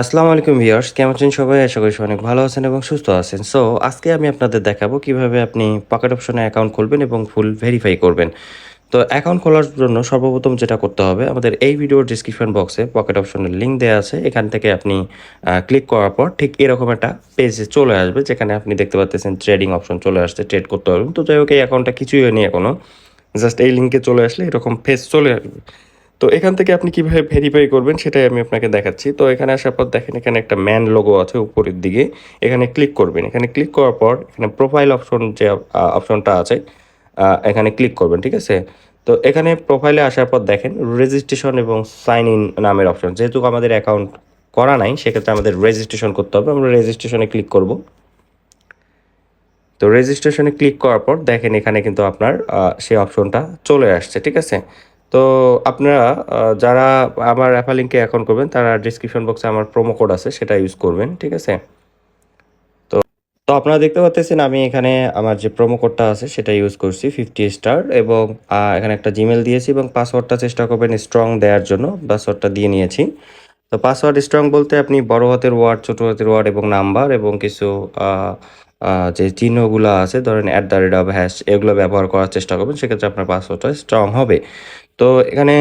আসসালামু আলাইকুম ভিউয়ার্স, কেমন আছেন সবাই? আশা করি অনেক ভালো আছেন এবং সুস্থ আছেন। সো আজকে আমি আপনাদের দেখাবো কীভাবে আপনি পকেট অপশনে অ্যাকাউন্ট খুলবেন এবং ফুল ভেরিফাই করবেন। তো অ্যাকাউন্ট খোলার জন্য সর্বপ্রথম যেটা করতে হবে, আমাদের এই ভিডিওর ডিসক্রিপশন বক্সে পকেট অপশনের লিঙ্ক দেওয়া আছে। এখান থেকে আপনি ক্লিক করার পর ঠিক এরকম একটা পেজে চলে আসবে, যেখানে আপনি দেখতে পাচ্ছেন ট্রেডিং অপশন চলে আসছে ট্রেড করতে পারবেন তো যাই হোক, এই অ্যাকাউন্টটা কিছুই হয়নি এখনও জাস্ট এই লিঙ্কে চলে আসলে এরকম পেজ চলে আসবে। তো এখান থেকে আপনি কীভাবে ভেরিফাই করবেন সেটাই আমি আপনাকে দেখাচ্ছি। তো এখানে আসার পর দেখেন এখানে একটা ম্যান লোগো আছে উপরের দিকে। এখানে ক্লিক করবেন। এখানে ক্লিক করার পর এখানে প্রোফাইল অপশন যে অপশনটা আছে এখানে ক্লিক করবেন, ঠিক আছে? তো এখানে প্রোফাইলে আসার পর দেখেন রেজিস্ট্রেশন এবং সাইন ইন নামের অপশন যেহেতু আমাদের অ্যাকাউন্ট করা নাই, সেক্ষেত্রে আমাদের রেজিস্ট্রেশন করতে হবে। আমরা রেজিস্ট্রেশনে ক্লিক করব। তো রেজিস্ট্রেশনে ক্লিক করার পর দেখেন এখানে কিন্তু আপনার সেই অপশনটা চলে আসছে, ঠিক আছে? তো আপনারা যারা আমার অ্যাপা লিঙ্কে অ্যাকাউন্ট করবেন, তারা ডিসক্রিপশন বক্সে আমার প্রোমো কোড আছে, সেটা ইউজ করবেন, ঠিক আছে? তো তো আপনারা দেখতে পাচ্ছেন আমি এখানে আমার যে প্রোমো কোডটা আছে, সেটা ইউজ করছি ফিফটি স্টার এবং এখানে একটা জিমেল দিয়েছি, এবং পাসওয়ার্ডটা চেষ্টা করবেন স্ট্রং দেওয়ার জন্য পাসওয়ার্ডটা দিয়ে নিয়েছি। তো পাসওয়ার্ড স্ট্রং বলতে আপনি বড় হাতের ওয়ার্ড ছোট হাতের ওয়ার্ড এবং নাম্বার এবং কিছু যে চিহ্নগুলো আছে, ধরেন at the rate of hash এগুলো ব্যবহার করার চেষ্টা করবেন, সেক্ষেত্রে আপনার পাসওয়ার্ডটা স্ট্রং হবে। তো এখানে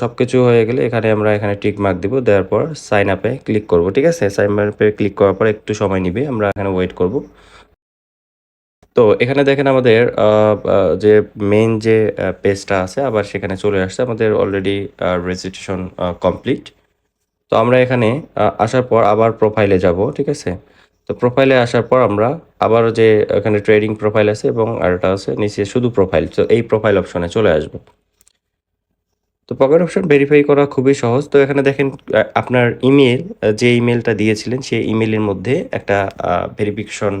সব কিছু হয়ে গেলে এখানে আমরা এখানে টিক মার্ক দিব, দেওয়ার পর সাইন আপে ক্লিক করব, ঠিক আছে? সাইন আপে ক্লিক করার পর একটু সময় নিবে, আমরা এখানে ওয়েট করব। তো এখানে দেখেন আমাদের যে মেন যে পেজটা আছে, আবার সেখানে চলে আসছে, আমাদের অলরেডি রেজিস্ট্রেশন কমপ্লিট তো আমরা এখানে আসার পর আবার প্রোফাইলে যাব, ঠিক আছে? তো প্রোফাইলে আসার পর আমরা আবার যে এখানে ট্রেডিং প্রোফাইল আছে এবং আরেকটা আছে নিচে শুধু প্রোফাইল তো এই প্রোফাইল অপশনে চলে আসব। তো পকেট অপশন ভেরিফাই করা খুবই সহজ। তো এখানে দেখেন আপনার ইমেল যে ইমেলটা দিয়েছিলেন, সেই ইমেলের মধ্যে একটা ভেরিফিকেশন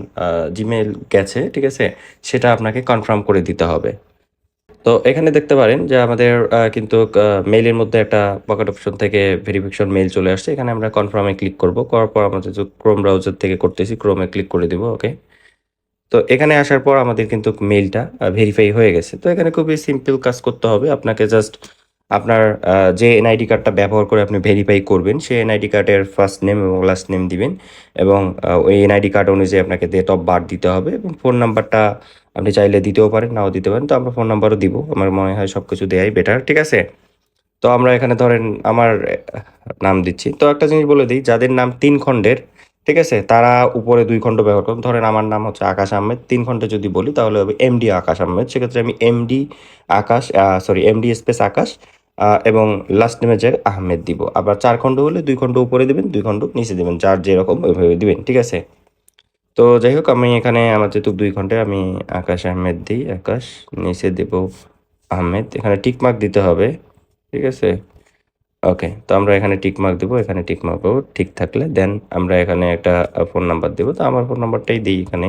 জিমেল গেছে, ঠিক আছে? সেটা আপনাকে কনফার্ম করে দিতে হবে। তো এখানে দেখতে পারেন যে আমাদের কিন্তু মেইলের মধ্যে একটা পকেট অপশন থেকে ভেরিফিকেশন মেইল চলে আসছে। এখানে আমরা কনফার্মে ক্লিক করব। করার পর আমাদের যে ক্রোম ব্রাউজার থেকে করতেছি ক্রোমে ক্লিক করে দিব ওকে তো এখানে আসার পর আমাদের কিন্তু মেইলটা ভেরিফাই হয়ে গেছে। তো এখানে খুবই সিম্পল কাজ করতে হবে। আপনাকে জাস্ট আপনার যে এনআইডি কার্ডটা ব্যবহার করে আপনি ভেরিফাই করবেন সেই এনআইডি কার্ডের ফার্স্ট নেম এবং লাস্ট নেম দিবেন এবং ওই এনআইডি কার্ড অনুযায়ী আপনাকে ডেট অফ বার্থ দিতে হবে এবং ফোন নাম্বারটা আপনি চাইলে দিতেও পারেন, নাও দিতে পারেন। তো আমরা ফোন নাম্বারও দিব, আমার মনে হয় সব কিছু দেয়াই বেটার ঠিক আছে? তো আমরা এখানে ধরেন আমার নাম দিচ্ছি। তো একটা জিনিস বলে দিই, যাদের নাম তিন খণ্ডের, ঠিক আছে? তারা উপরে দুই খণ্ড ব্যবহার করুন। ধরেন আমার নাম হচ্ছে আকাশ আহমেদ, তিন খণ্ডে যদি বলি তাহলে হবে এমডি আকাশ আহমেদ। সেক্ষেত্রে আমি MD Akash sorry MD space Akash এবং লাস্ট নেমে যে আহমেদ দিব। আবার চার খণ্ড হলে দুই খণ্ড উপরে দিবেন, দুই খণ্ড নিচে দিবেন, যার যেরকম ওইভাবে দিবেন, ঠিক আছে? তো যাই হোক, আমি এখানে আমার যেহেতু দুই ঘন্টায় আমি আকাশ আহমেদ দিই, আকাশ, নিচে দেব আহমেদ। এখানে টিকমার্ক দিতে হবে, ঠিক আছে? ওকে তো আমরা এখানে টিকমার্ক দেবো, এখানে টিকমার্ক দেবো ঠিক থাকলে। দেন আমরা এখানে একটা ফোন নাম্বার দেবো, তো আমার ফোন নাম্বারটাই দিই এখানে।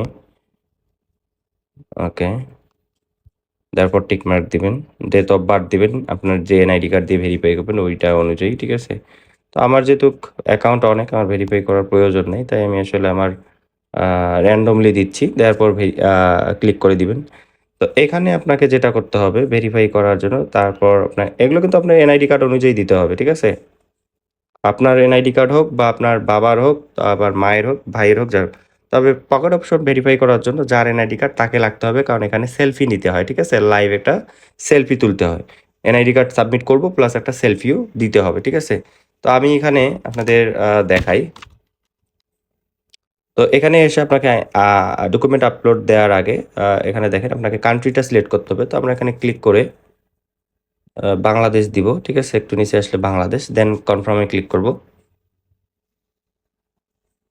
ওকে তারপর টিক মার্ক দিবেন ডেট অফ বার্থ দিবেন, আপনার যে এনআইডি কার্ড দিয়ে ভেরিফাই করবেন, ওইটা অনুযায়ী, ঠিক আছে? তো আমার যেহেতু অ্যাকাউন্ট অনেক, আমার ভেরিফাই করার প্রয়োজন নেই, তাই আমি আসলে আমার র্যান্ডমলি দিচ্ছি দেওয়ার পর ক্লিক করে দিবেন। তো এখানে আপনাকে যেটা করতে হবে ভেরিফাই করার জন্য, তারপর আপনার, এগুলো কিন্তু আপনার এনআইডি কার্ড অনুযায়ী দিতে হবে, ঠিক আছে? আপনার এনআইডি কার্ড হোক বা আপনার বাবার হোক, আবার মায়ের হোক, ভাইয়ের হোক, যার তবে পকেট অপশন ভেরিফাই করার জন্য যার এনআইডি কার্ড তাকে লাগতে হবে, কারণ এখানে সেলফি নিতে হয়, ঠিক আছে? লাইভ একটা সেলফি তুলতে হয়। এনআইডি কার্ড সাবমিট করব প্লাস একটা সেলফিও দিতে হবে, ঠিক আছে? তো আমি এখানে আপনাদের দেখাই। তো এখানে এসে আপনাকে ডকুমেন্ট আপলোড দেওয়ার আগে এখানে দেখেন আপনাকে কান্ট্রিটা সিলেক্ট করতে হবে। তো আমরা এখানে ক্লিক করে বাংলাদেশ দিব, ঠিক আছে? একটু নিচে আসলে বাংলাদেশ দেন কনফার্মে ক্লিক করব।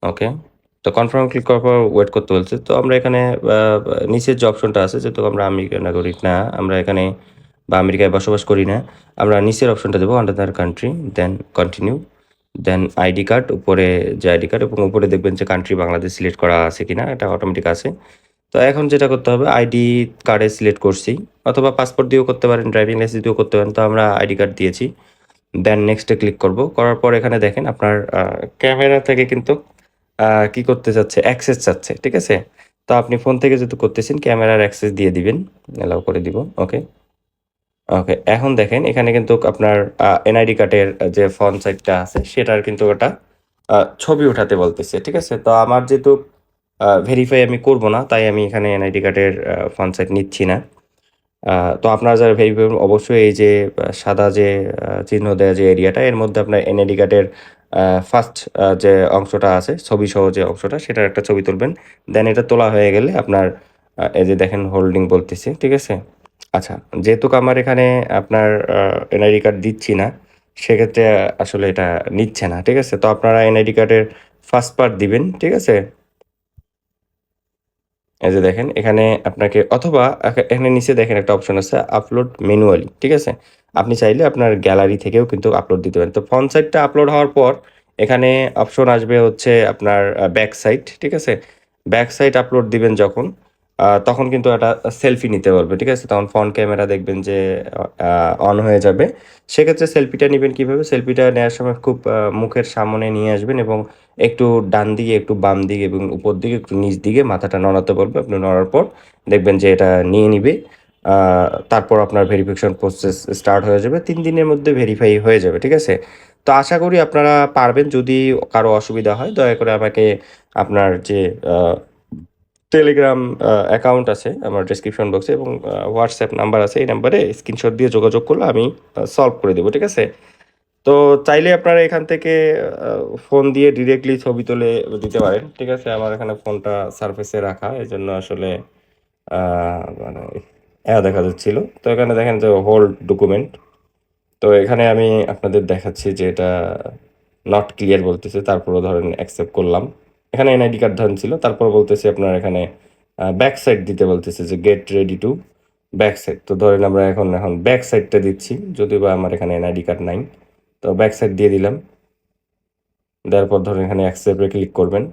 ওকে তো কনফার্ম ক্লিক করার পর ওয়েট করতে বলছে। তো আমরা এখানে নিচের যে অপশনটা আছে যেহেতু আমরা আমেরিকান নাগরিক না, আমরা এখানে বা আমেরিকায় বসবাস করি না। আমরা নিচের অপশনটা দেবো under country then continue then ID card উপরে যে আইডি কার্ড এবং উপরে দেখবেন যে কান্ট্রি বাংলাদেশ সিলেক্ট করা আছে কিনা, এটা অটোমেটিক আছে। তো এখন যেটা করতে হবে আইডি কার্ডে সিলেক্ট করছি, অথবা পাসপোর্ট দিয়েও করতে পারেন ড্রাইভিং লাইসেন্স দিয়েও করতে পারেন, তো আমরা আইডি কার্ড দিয়েছি। দেন নেক্সটে ক্লিক করব, করার পর এখানে দেখেন আপনার ক্যামেরা থেকে কিন্তু কি করতে চাচ্ছে অ্যাক্সেস চাচ্ছে ঠিক আছে তো আপনি ফোন থেকে যেহেতু করতেছেন ক্যামেরার অ্যাক্সেস দিয়ে দিবেন অ্যালাউ করে দিব ওকে ওকে এখন দেখেন এখানে কিন্তু আপনার এনআইডি কার্ডের যে ফ্রন্ট সাইটটা আছে সেটার কিন্তু ওটা ছবি উঠাতে বলতেছে। ঠিক আছে? তো আমার যেহেতু ভেরিফাই আমি করব না, তাই আমি এখানে এনআইডি কার্ডের আ সাইট নিচ্ছি না। তো আপনারা যারা ভেরিফাই অবশ্যই এই যে সাদা যে চিহ্ন দেয়া যে এরিয়াটা এর মধ্যে আপনার এনআইডি কার্ডের ফার্স্ট যে অংশটা আছে ছবি সহ যে অংশটা সেটার একটা ছবি তুলবেন। দেন এটা তোলা হয়ে গেলে আপনার এই যে দেখেন হোল্ডিং বলতেছে। ঠিক আছে? আচ্ছা, যেহেতু আমার এখানে আপনার এনআইডি কার্ড দিচ্ছি না, সেক্ষেত্রে আসলে এটা নিচ্ছে না। ঠিক আছে? তো আপনারা এনআইডি কার্ডের ফার্স্ট পার্ট দিবেন। ঠিক আছে? এই যে দেখেন এখানে আপনাকে অথবা এখানে নিচে দেখেন একটা অপশন আছে আপলোড ম্যানুয়ালি। ঠিক আছে? আপনি চাইলে আপনার গ্যালারি থেকেও কিন্তু আপলোড দিতে পারেন। তো ফ্রন্ট সাইডটা আপলোড হওয়ার পর এখানে অপশন আসবে হচ্ছে আপনার ব্যাক সাইড। ঠিক আছে? ব্যাক সাইড আপলোড দিবেন যখন তখন কিন্তু একটা সেলফি নিতে বলবে। ঠিক আছে? তখন ফ্রন্ট ক্যামেরা দেখবেন যে অন হয়ে যাবে। সেক্ষেত্রে সেলফিটা নিবেন কীভাবে সেলফিটা নেওয়ার সময় খুব মুখের সামনে নিয়ে আসবেন এবং একটু ডান দিকে, একটু বাম দিকে এবং উপর দিকে, একটু নিচ দিকে মাথাটা নড়াতে বলবে। আপনি নড়ার পর দেখবেন যে এটা নিয়ে নিবে। তারপর আপনার ভেরিফিকেশন প্রসেস স্টার্ট হয়ে যাবে। তিন দিনের মধ্যে ভেরিফাই হয়ে যাবে। ঠিক আছে? তো আশা করি আপনারা পারবেন। যদি কারও অসুবিধা হয়, দয়া করে আমাকে আপনার যে টেলিগ্রাম অ্যাকাউন্ট আছে আমার ডেসক্রিপশন বক্সে এবং হোয়াটসঅ্যাপ নাম্বার আছে। এই নাম্বারে স্ক্রিনশট দিয়ে যোগাযোগ করলে আমি সলভ করে দেবো, ঠিক আছে? তো চাইলে আপনারা এখান থেকে ফোন দিয়ে ডিরেক্টলি ছবি তুলে দিতে পারেন। ঠিক আছে? আমার এখানে ফোনটা সারফেসে রাখা। এজন্য আসলে মানে এয়া দেখা যাচ্ছিল। তো এখানে দেখেন যে হোল্ড ডকুমেন্ট। তো এখানে আমি আপনাদের দেখাচ্ছি যে এটা নট ক্লিয়ার বলতেছে। তারপরেও ধরেন অ্যাকসেপ্ট করলাম। এখানে এনআইডি কার্ড ধরেন ছিল। তারপর বলতেছে আপনার এখানে ব্যাক সাইড দিতে বলতেছে যে get ready to back side. তো ধরেন আমরা এখন, এখন ব্যাক সাইডটা দিচ্ছি। যদিও বা আমার এখানে এনআইডি কার্ড নাই। তো ব্যাক সাইড দিয়ে দিলাম। দেওয়ার পর ধরেন এখানে অ্যাকসেপ্ট ক্লিক করবেন।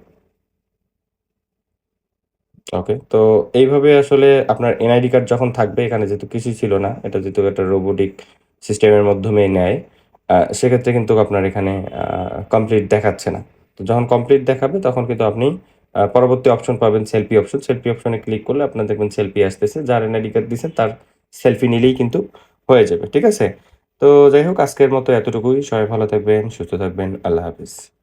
ওকে। তো এইভাবে আসলে আপনার এনআইডি কার্ড যখন থাকবে এখানে যেহেতু কিছুই ছিল না। এটা যেহেতু একটা রোবোটিক সিস্টেমের মাধ্যমে নেয়। সেক্ষেত্রে কিন্তু আপনার এখানে কমপ্লিট দেখাচ্ছে না। তো যখন কমপ্লিট দেখাবে তখন কিন্তু আপনি পরবর্তী অপশন পাবেন সেলফি অপশন। সেলফি অপশনে ক্লিক করলে আপনার দেখবেন সেলফি আসতেছে। যার এনআইডি কার্ড দিছেন তার সেলফি নিলেই কিন্তু হয়ে যাবে। ঠিক আছে? তো যাই হোক আজকের মতো এতটুকুই। সবাই ভালো থাকবেন, সুস্থ থাকবেন। আল্লাহ হাফেজ।